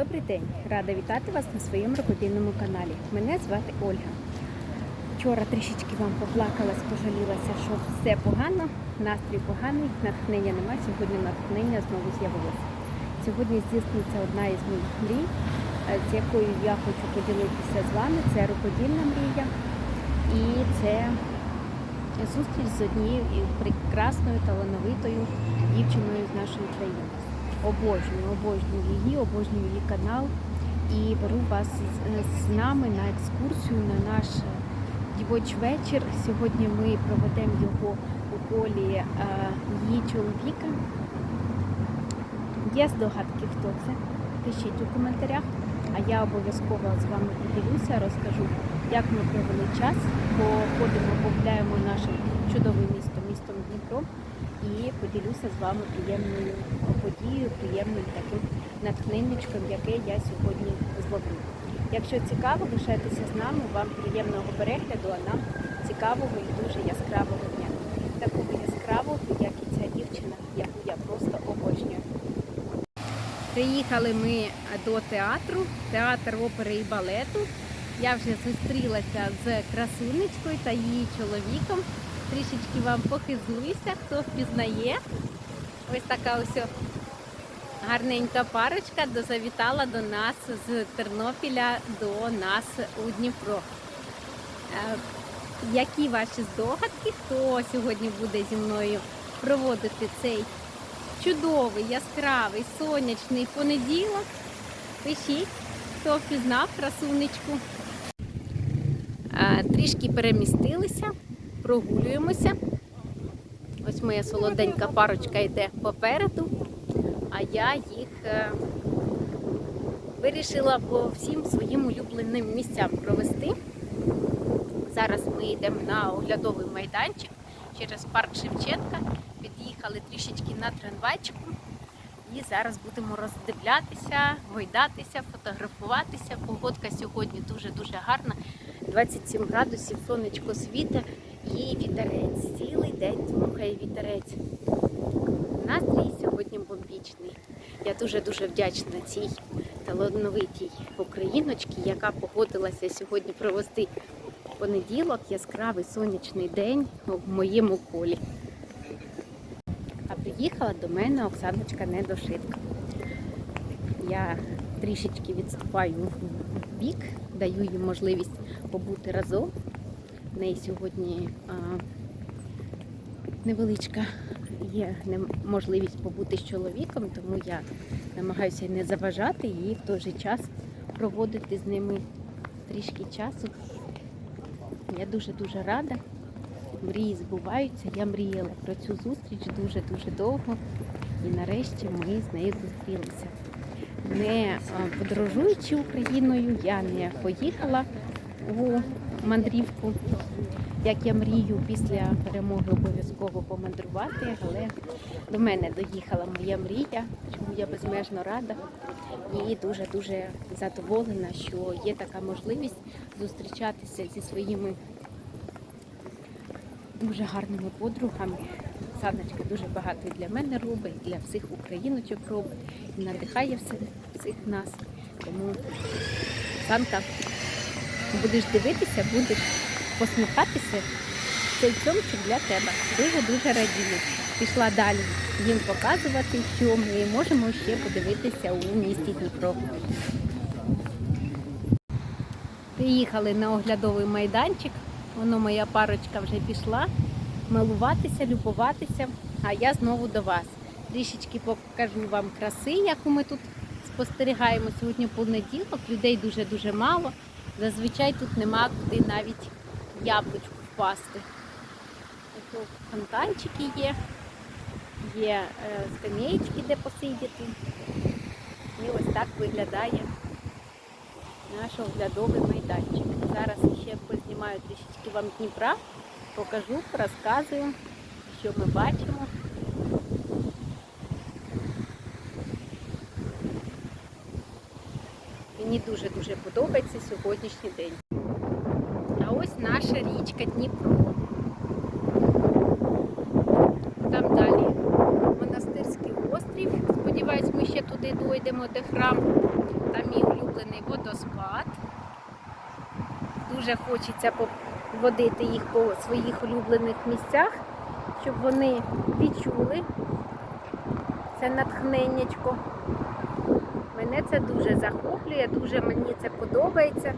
Добрий день! Рада вітати вас на своєму рукодільному каналі. Мене звати Ольга. Вчора трішечки вам поплакалась, пожалілася, що все погано, настрій поганий, натхнення немає. Сьогодні натхнення знову з'явилося. Сьогодні здійсниться одна із моїх мрій, е, з якою я хочу поділитися з вами. Це рукодільна мрія. І це зустріч з однією прекрасною талановитою дівчиною з нашої країни. Обожнюю, обожнюю її, обожнюю її канал і беру вас з, нами на екскурсію на наш дівоч вечір. Сьогодні ми проведемо його у колі е, її чоловіка. Є здогадки, хто це? Пишіть у коментарях. А я обов'язково з вами поділюся, розкажу, як ми провели час, походимо, погуляємо нашим чудовим містом, містом Дніпро і поділюся з вами приємною подією, приємним таким натхненнячком, яке я сьогодні зловлю. Якщо цікаво, лишайтеся з нами, вам приємного перегляду, а нам цікавого і дуже яскравого дня. Такого яскравого, як і ця дівчина, яку я просто обожнюю. Приїхали ми до театру, театр опери і балету. Я вже зустрілася з красунечкою та її чоловіком. Трішечки вам похизуюся, хто впізнає. Ось така ось гарненька парочка завітала до нас з Тернопіля до нас у Дніпро. Е, Які ваші здогадки, хто сьогодні буде зі мною проводити цей чудовий, яскравий, сонячний понеділок? Пишіть, хто впізнав красунечку. Е, Трішки перемістилися, прогулюємося. Ось моя солоденька парочка йде попереду, а я їх е, вирішила по всім своїм улюбленим місцям провести. Зараз ми йдемо на оглядовий майданчик через парк Шевченка. Під'їхали трішечки на трамвайчику. І зараз будемо роздивлятися, гойдатися, фотографуватися. Погодка сьогодні дуже-дуже гарна. 27 градусів, сонечко світе і вітерець. Цілий день дмухає вітерець. Настрій сьогодні бомбічний. Я дуже-дуже вдячна цій талановитій україночці, яка погодилася сьогодні провести понеділок, яскравий сонячний день в моєму колі. А приїхала до мене Оксаночка Недошитка. Я трішечки відступаю в бік, даю їй можливість побути разом. В неї сьогодні а, невеличка є можливість побути з чоловіком, тому я намагаюся не заважати і в той же час проводити з ними трішки часу. Я дуже-дуже рада. Мрії збуваються. Я мріяла про цю зустріч дуже-дуже довго. І нарешті ми з нею зустрілися. Не подорожуючи Україною, я не поїхала у мандрівку. Як я мрію після перемоги обов'язково помандрувати, але до мене доїхала моя мрія, чому я безмежно рада і дуже-дуже задоволена, що є така можливість зустрічатися зі своїми дуже гарними подругами. Саночка дуже багато для мене робить, для всіх україночок робить, і надихає всіх нас. Тому, Санка, будеш дивитися, будеш посміхатися. Цей цьомчик для тебе. Дуже-дуже радію. Пішла далі їм показувати, що ми можемо ще подивитися у місті Дніпро. Приїхали на оглядовий майданчик. Воно моя парочка вже пішла милуватися, любуватися. А я знову до вас. Трішечки покажу вам краси, яку ми тут спостерігаємо. Сьогодні понеділок, людей дуже-дуже мало. Зазвичай тут нема куди навіть яблучку впасти. Тут фонтанчики є, є е, скам'ячки, де посидіти. І ось так виглядає наш оглядовий майданчик. Зараз ще познімаю трішечки вам Дніпра, покажу, розказую, що ми бачимо. Мені дуже-дуже подобається сьогоднішній день. А ось наша річка Дніпро. Там далі монастирський острів. Сподіваюсь, ми ще туди дойдемо, де храм водоспад. Дуже хочеться водити їх по своїх улюблених місцях, щоб вони відчули це натхненнячко. Мене це дуже захоплює, дуже мені це подобається.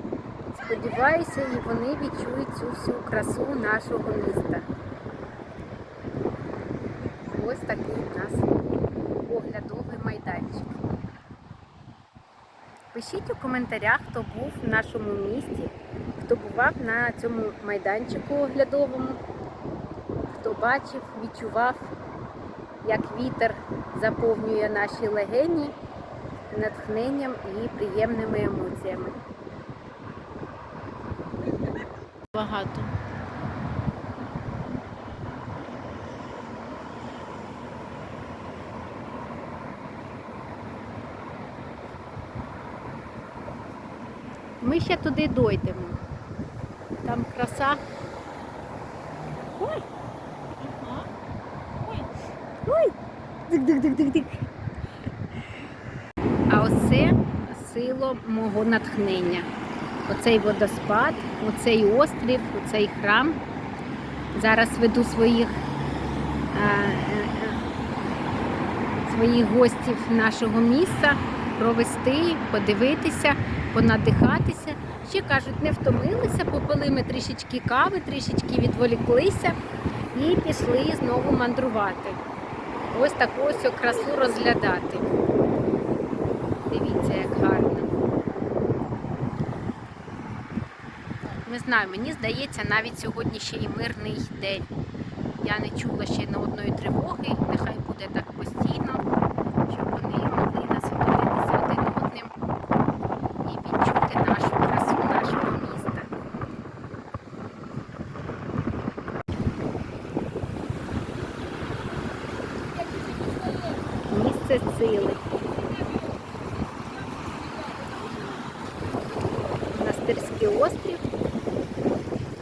Сподіваюся, і вони відчують цю всю красу нашого міста. Ось такий у нас оглядовий майданчик. Пишіть у коментарях, хто був в нашому місті, хто бував на цьому майданчику оглядовому, хто бачив, відчував, як вітер заповнює наші легені натхненням і приємними емоціями. Багато. Ми ще туди дойдемо. Там краса. Ой! Ой! Дик-дик-дик-дик-дик. Мого натхнення. Оцей водоспад, оцей острів, оцей храм. Зараз веду своїх, е, е, е, своїх гостів нашого міста провести, подивитися, понадихатися. Ще кажуть, не втомилися, попили ми трішечки кави, трішечки відволіклися і пішли знову мандрувати. Ось таку ось красу розглядати. Дивіться, як гарно. Не знаю, мені здається, навіть сьогодні ще і мирний день. Я не чула ще не одної тривоги, нехай буде так постійно, щоб вони могли насолодитися один одним і відчути нашу красу нашого міста. Місце сили. Монастирський острів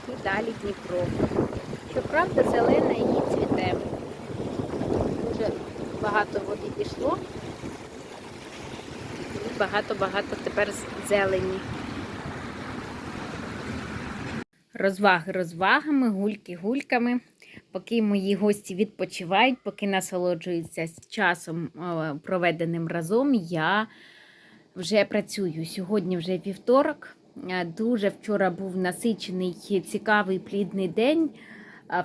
і далі Дніпро. Щоправда, зелена і цвіте. Дуже багато води пішло. І багато-багато тепер зелені. Розваги розвагами, гульки гульками. Поки мої гості відпочивають, поки насолоджуються часом е, проведеним разом, я вже працюю. Сьогодні вже вівторок. Е, Дуже вчора був насичений, цікавий плідний день.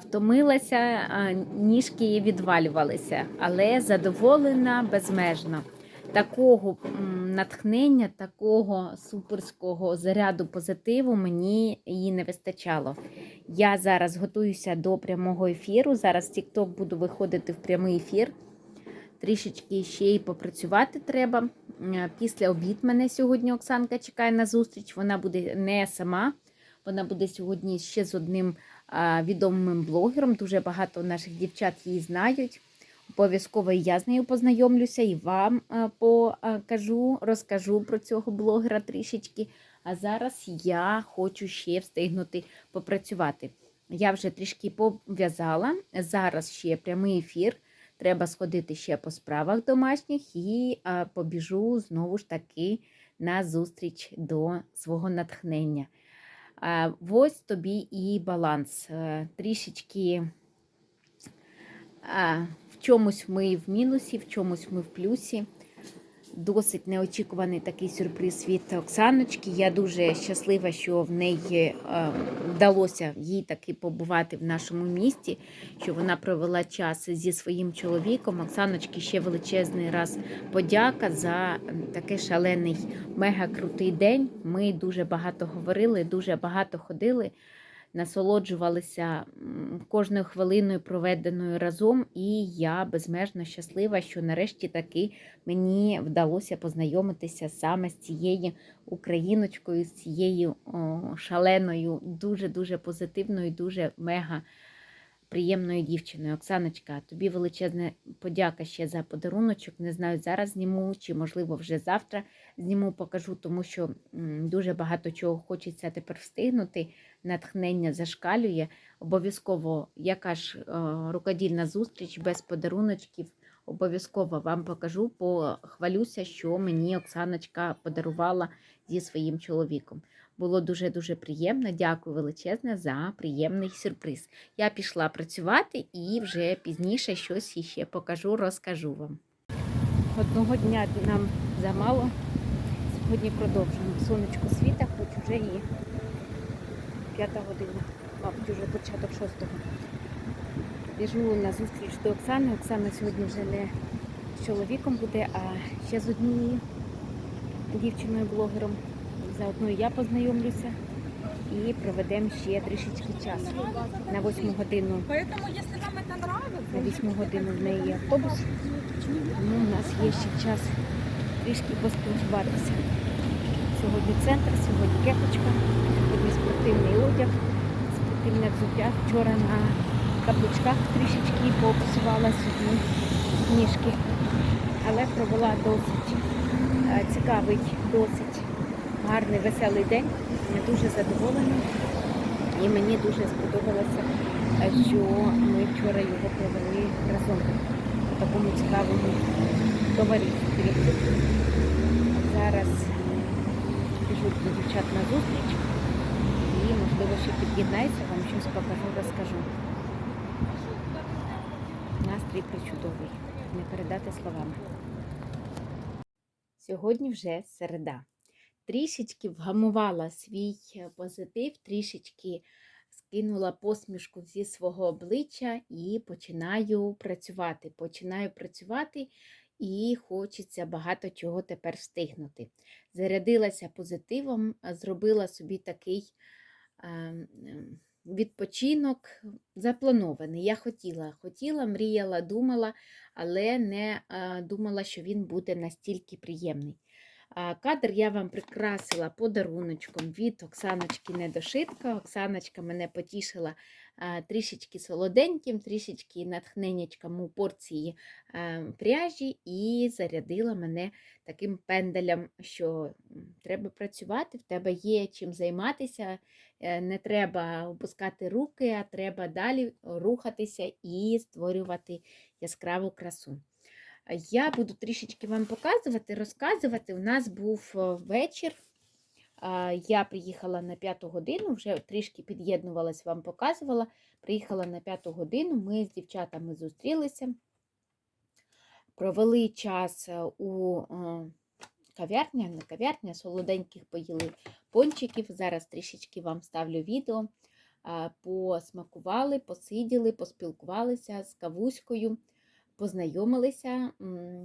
Втомилася, а, ніжки відвалювалися, але задоволена безмежно. Такого натхнення, такого суперського заряду позитиву мені її не вистачало. Я зараз готуюся до прямого ефіру. Зараз TikTok буду виходити в прямий ефір. Трішечки ще й попрацювати треба. Е, Після обід мене сьогодні Оксанка чекає на зустріч. Вона буде не сама. Вона буде сьогодні ще з одним відомим блогером. Дуже багато наших дівчат її знають. Обов'язково я з нею познайомлюся і вам а, покажу, розкажу про цього блогера трішечки. А зараз я хочу ще встигнути попрацювати. Я вже трішки пов'язала. Зараз ще прямий ефір. Треба сходити ще по справах домашніх і побіжу знову ж таки на зустріч до свого натхнення. Ось тобі і баланс. Е, Трішечки в чомусь ми в мінусі, в чомусь ми в плюсі. Досить неочікуваний такий сюрприз від Оксаночки. Я дуже щаслива, що в неї е, вдалося їй таки побувати в нашому місті, що вона провела час зі своїм чоловіком. Оксаночки ще величезний раз подяка за такий шалений, мега крутий день. Ми дуже багато говорили, дуже багато ходили. Насолоджувалися кожною хвилиною проведеною разом, і я безмежно щаслива, що нарешті таки мені вдалося познайомитися саме з цією україночкою, з цією шаленою, дуже-дуже позитивною, дуже мега приємною дівчиною. Оксаночка, тобі величезна подяка ще за подаруночок. Не знаю, зараз зніму, чи, можливо, вже завтра зніму, покажу, тому що дуже багато чого хочеться тепер встигнути. Натхнення зашкалює. Обов'язково яка ж е, рукодільна зустріч без подаруночків. Обов'язково вам покажу, похвалюся, що мені Оксаночка подарувала зі своїм чоловіком. Було дуже-дуже приємно. Дякую величезне за приємний сюрприз. Я пішла працювати і вже пізніше щось іще покажу, розкажу вам. Одного дня нам замало. Сьогодні продовжуємо. Сонечко світа, хоч уже і п'ята година, мабуть, вже початок шостого. Біжу на зустріч до Оксани. Оксана сьогодні вже не з чоловіком буде, а ще з однією дівчиною-блогером. Заодно я познайомлюся і проведемо ще трішечки часу. На восьму годину, на восьму годину в неї автобус. Тому у нас є ще час трішки поспілкуватися. Сьогодні центр, сьогодні кепочка, спортивний одяг, спортивне взуття. Вчора на каблучках трішечки попсувала собі ніжки, але провела досить е, цікавий, досить гарний, веселий день. Я дуже задоволена. І мені дуже сподобалося, е, що ми вчора його провели разом у такому цікавому товаристві. Зараз біжу до дівчат на зустріч можливо, ще вам щось покажу, розкажу. Настрій причудовий, не передати словами. Сьогодні вже середа. Трішечки вгамувала свій е, позитив, трішечки скинула посмішку зі свого обличчя і починаю працювати. Починаю працювати і хочеться багато чого тепер встигнути. Зарядилася позитивом, зробила собі такий е, відпочинок запланований. Я хотіла, хотіла, мріяла, думала, але не е, думала, що він буде настільки приємний. Кадр я вам прикрасила подаруночком від Оксаночки Недошитка. Оксаночка мене потішила трішечки солоденьким, трішечки натхненнячком у порції пряжі і зарядила мене таким пенделем, що треба працювати, в тебе є чим займатися, е, не треба опускати руки, а треба далі рухатися і створювати яскраву красу. Я буду трішечки вам показувати, розказувати. У нас був е, вечір. Я приїхала на п'яту годину, вже трішки під'єднувалась, вам показувала. Приїхала на п'яту годину, ми з дівчатами зустрілися, провели час е, у е, кав'ярня, не кав'ярня, солоденьких поїли пончиків. Зараз трішечки вам ставлю відео. Посмакували, посиділи, поспілкувалися з кавуською познайомилися.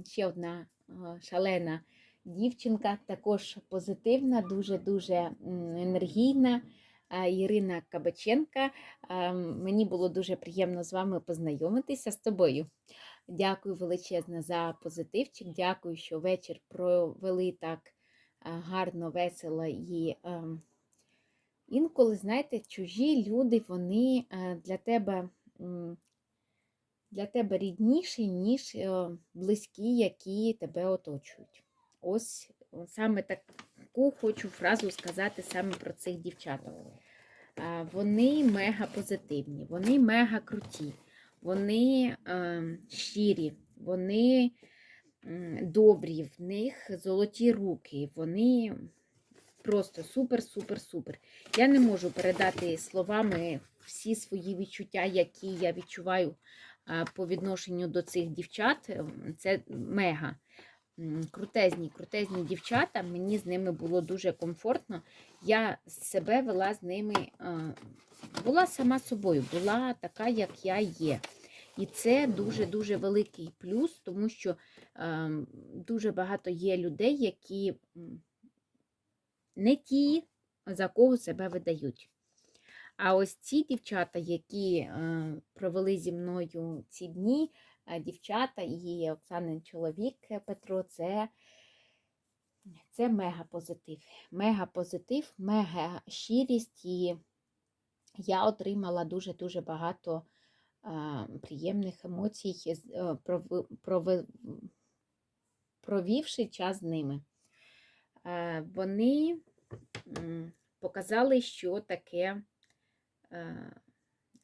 Ще одна шалена дівчинка, також позитивна, дуже-дуже енергійна. Ірина Кабаченка. Мені було дуже приємно з вами познайомитися з тобою. Дякую величезно за позитивчик. Дякую, що вечір провели так гарно, весело і інколи, знаєте, чужі люди, вони е, для тебе. Для тебе рідніші, ніж е, близькі, які тебе оточують. Ось саме таку хочу фразу сказати саме про цих дівчаток. Вони мега позитивні, вони мега круті, вони е, щирі, вони добрі, в них золоті руки, вони просто супер, супер, супер. Я не можу передати словами всі свої відчуття, які я відчуваю по відношенню до цих дівчат. Ем, Це мега. Крутезні, крутезні дівчата, мені з ними було дуже комфортно. Я себе вела з ними, е, була сама собою, була така, як я є. І це дуже-дуже великий плюс, тому що е, дуже багато є людей, які не ті, за кого себе видають. А ось ці дівчата, які е, провели зі мною ці дні, е, дівчата і Оксанин чоловік е, Петро, це, це мега позитив. Мега позитив, мега щирість. І я отримала дуже-дуже багато приємних емоцій, провівши час з ними. Вони показали, що таке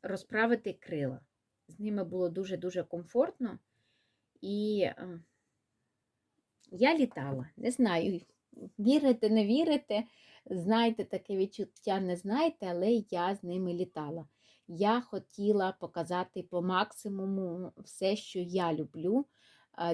розправити крила. З ними було дуже-дуже комфортно. І е, я літала. Не знаю, вірите, не вірите, знаєте таке відчуття, не знаєте, але я з ними літала. Я хотіла показати по максимуму все, що я люблю,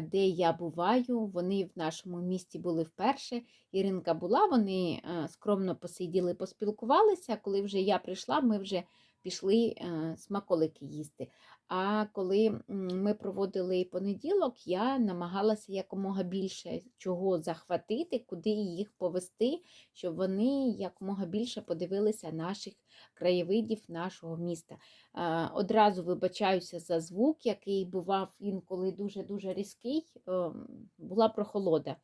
де я буваю. Вони в нашому місті були вперше. Іринка була, вони е, скромно посиділи, поспілкувалися. Коли вже я прийшла, ми вже пішли е, смаколики їсти. А коли ми проводили понеділок, я намагалася якомога більше чого захватити, куди їх повести, щоб вони якомога більше подивилися наших краєвидів нашого міста. Е, Одразу вибачаюся за звук, який бував інколи дуже-дуже різкий. Е, Була прохолода.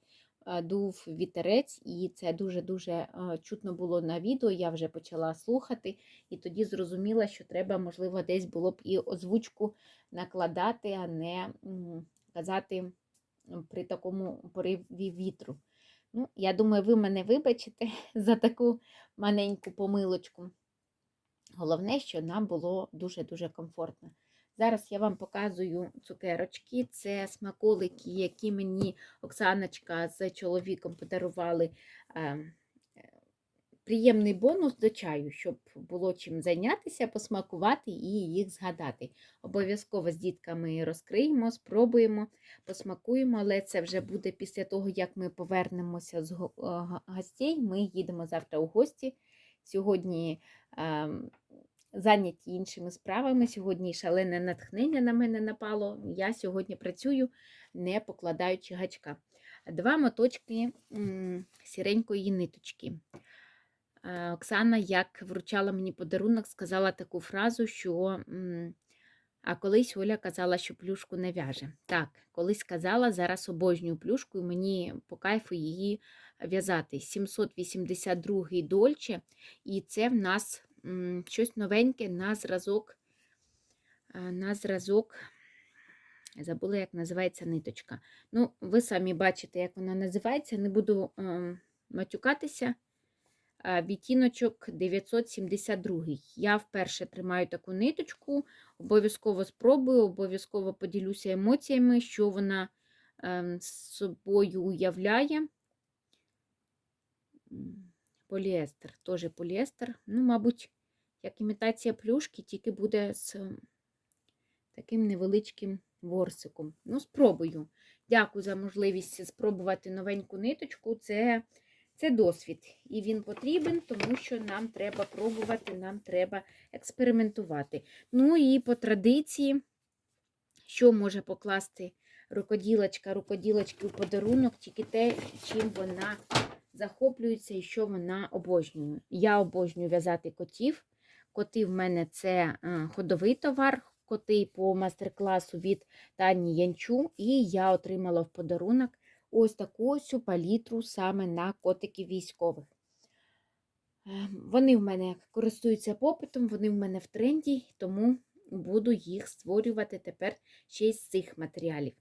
Е, Дув вітерець, і це дуже-дуже е, чутно було на відео. Я вже почала слухати, і тоді зрозуміла, що треба, можливо, десь було б і озвучку накладати, а не казати при такому пориві вітру. Ну, я думаю, ви мене вибачите за таку маленьку помилочку. Головне, що нам було дуже-дуже комфортно. Зараз я вам показую цукерочки. Це смаколики, які мені Оксаночка з чоловіком подарували. е, Приємний бонус до чаю, щоб було чим зайнятися, посмакувати і їх згадати. Обов'язково з дітками розкриємо, спробуємо, посмакуємо, але це вже буде після того, як ми повернемося з е, гостей. Ми їдемо завтра у гості. Сьогодні ем, зайняті іншими справами. Сьогодні шалене натхнення на мене напало. Я сьогодні працюю, не покладаючи гачка. Два моточки сіренької ниточки. Е, Оксана, як вручала мені подарунок, сказала таку фразу, що а колись Оля казала, що плюшку не в'яже. Так, колись казала, зараз обожнюю плюшку, і мені по кайфу її в'язати. 782 дольче, і це в нас щось новеньке на зразок. е, На зразок. Забула, як називається ниточка. Ну, ви самі бачите, як вона називається. Не буду ем, матюкатися. Е, Відтіночок 972. Я вперше тримаю таку ниточку, обов'язково спробую, обов'язково поділюся емоціями, що вона ем, з собою уявляє. Поліестер, теж поліестер. Ну, мабуть, як імітація плюшки, тільки буде з ем, таким невеличким ворсиком. Ну, спробую. Дякую за можливість спробувати новеньку ниточку. Це, це досвід. І він потрібен, тому що нам треба пробувати, нам треба експериментувати. Ну і по традиції, що може покласти рукоділочка, рукоділочки у подарунок, тільки те, чим вона захоплюється і що вона обожнює. Я обожнюю в'язати котів. Коти в мене це е, ходовий товар, коти по мастер-класу від Тані Янчу, і я отримала в подарунок ось таку ось палітру саме на котиків військових. Е, Вони в мене користуються попитом, вони в мене в тренді, тому буду їх створювати тепер ще з цих матеріалів.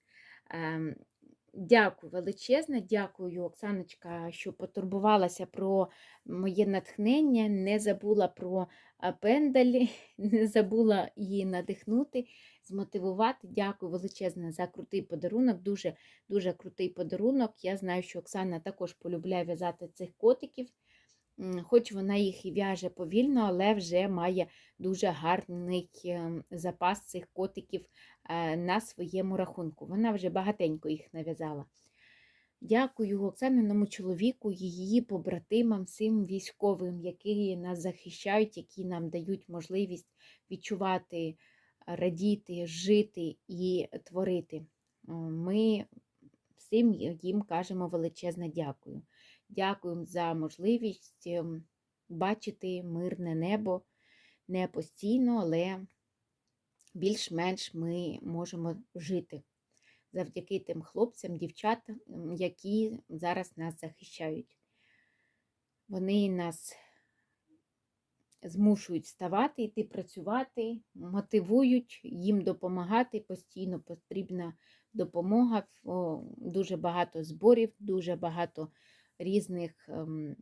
Дякую величезне, дякую, Оксаночка, що потурбувалася про моє натхнення, не забула про пендалі, не забула її надихнути, змотивувати. Дякую величезне за крутий подарунок. Дуже дуже крутий подарунок. Я знаю, що Оксана також полюбляє в'язати цих котиків. Хоч вона їх і в'яже повільно, але вже має дуже гарний ем, запас цих котиків е, на своєму рахунку. Вона вже багатенько їх нав'язала. Дякую Оксаниному чоловіку, її побратимам, всім військовим, які нас захищають, які нам дають можливість відчувати, радіти, жити і творити. Ми всім їм кажемо величезне дякую. Дякую за можливість ем, бачити мирне небо не постійно, але більш-менш ми можемо жити завдяки тим хлопцям, дівчатам, які зараз нас захищають. Вони нас змушують вставати, йти працювати, мотивують їм допомагати. Постійно потрібна допомога. Дуже багато зборів, дуже багато різних ем,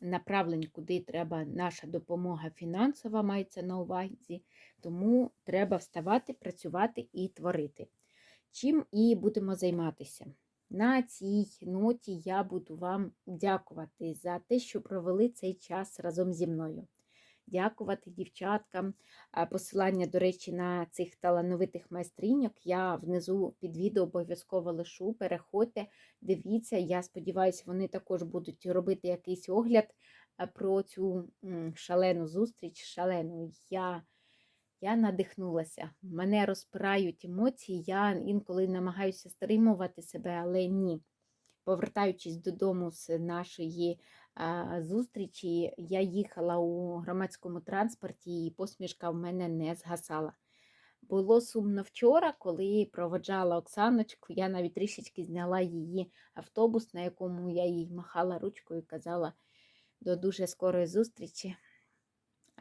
направлень, куди треба наша допомога фінансова мається на увазі. Тому треба вставати, працювати і творити. чим і будемо займатися. На цій ноті я буду вам дякувати за те, що провели цей час разом зі мною. Дякувати дівчаткам. Посилання, до речі, на цих талановитих майстриньок я внизу під відео обов'язково лишу. Переходьте, дивіться. Я сподіваюся, вони також будуть робити якийсь огляд про цю шалену зустріч. Шалену. Я, я надихнулася. Мене розпирають емоції. Я інколи намагаюся стримувати себе, але ні. Повертаючись додому з нашої зустрічі, я їхала у громадському транспорті, і посмішка в мене не згасала. Було сумно вчора, коли проводжала Оксаночку. Я навіть трішечки зняла її автобус, на якому я їй махала ручкою і казала до дуже скорої зустрічі.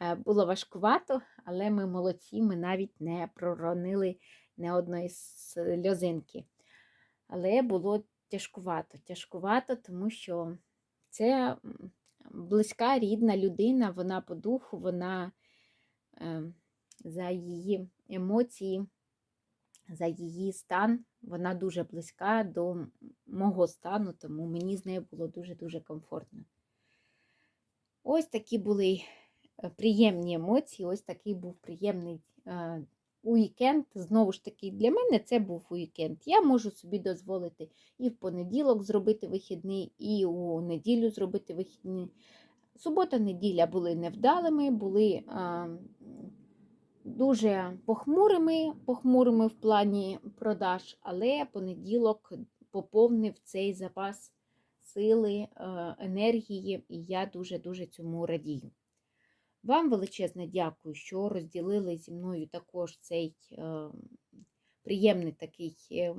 Е, Було важкувато, але ми молодці, ми навіть не проронили не одної сльозинки. Але було тяжкувато. Тяжкувато, тому що це близька рідна людина, вона по духу, вона е, за її емоції, за її стан, вона дуже близька до мого стану, тому мені з нею було дуже-дуже комфортно. Ось такі були е, приємні емоції, ось такий був приємний е, уікенд. Знову ж таки, для мене це був уікенд. Я можу собі дозволити і в понеділок зробити вихідний, і у неділю зробити вихідний. Субота, неділя були невдалими, були а, дуже похмурими, похмурими в плані продаж, але понеділок поповнив цей запас сили, е, енергії, і я дуже-дуже цьому радію. Вам величезне дякую, що розділили зі мною також цей е, приємний такий е,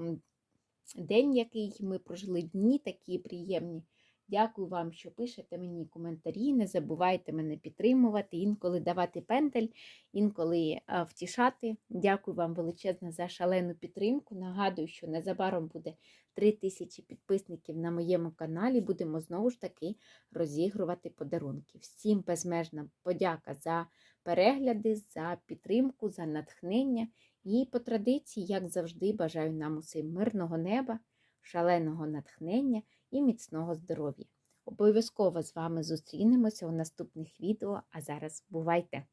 день, який ми прожили, дні такі приємні. Дякую вам, що пишете мені коментарі. Не забувайте мене підтримувати, інколи давати пендель, інколи втішати. Дякую вам величезно за шалену підтримку. Нагадую, що незабаром буде 3 тисячі підписників на моєму каналі. Будемо знову ж таки розігрувати подарунки. Всім безмежна подяка за перегляди, за підтримку, за натхнення. І по традиції, як завжди, бажаю нам усім мирного неба, шаленого натхнення і міцного здоров'я. Обов'язково з вами зустрінемося у наступних відео, а зараз бувайте!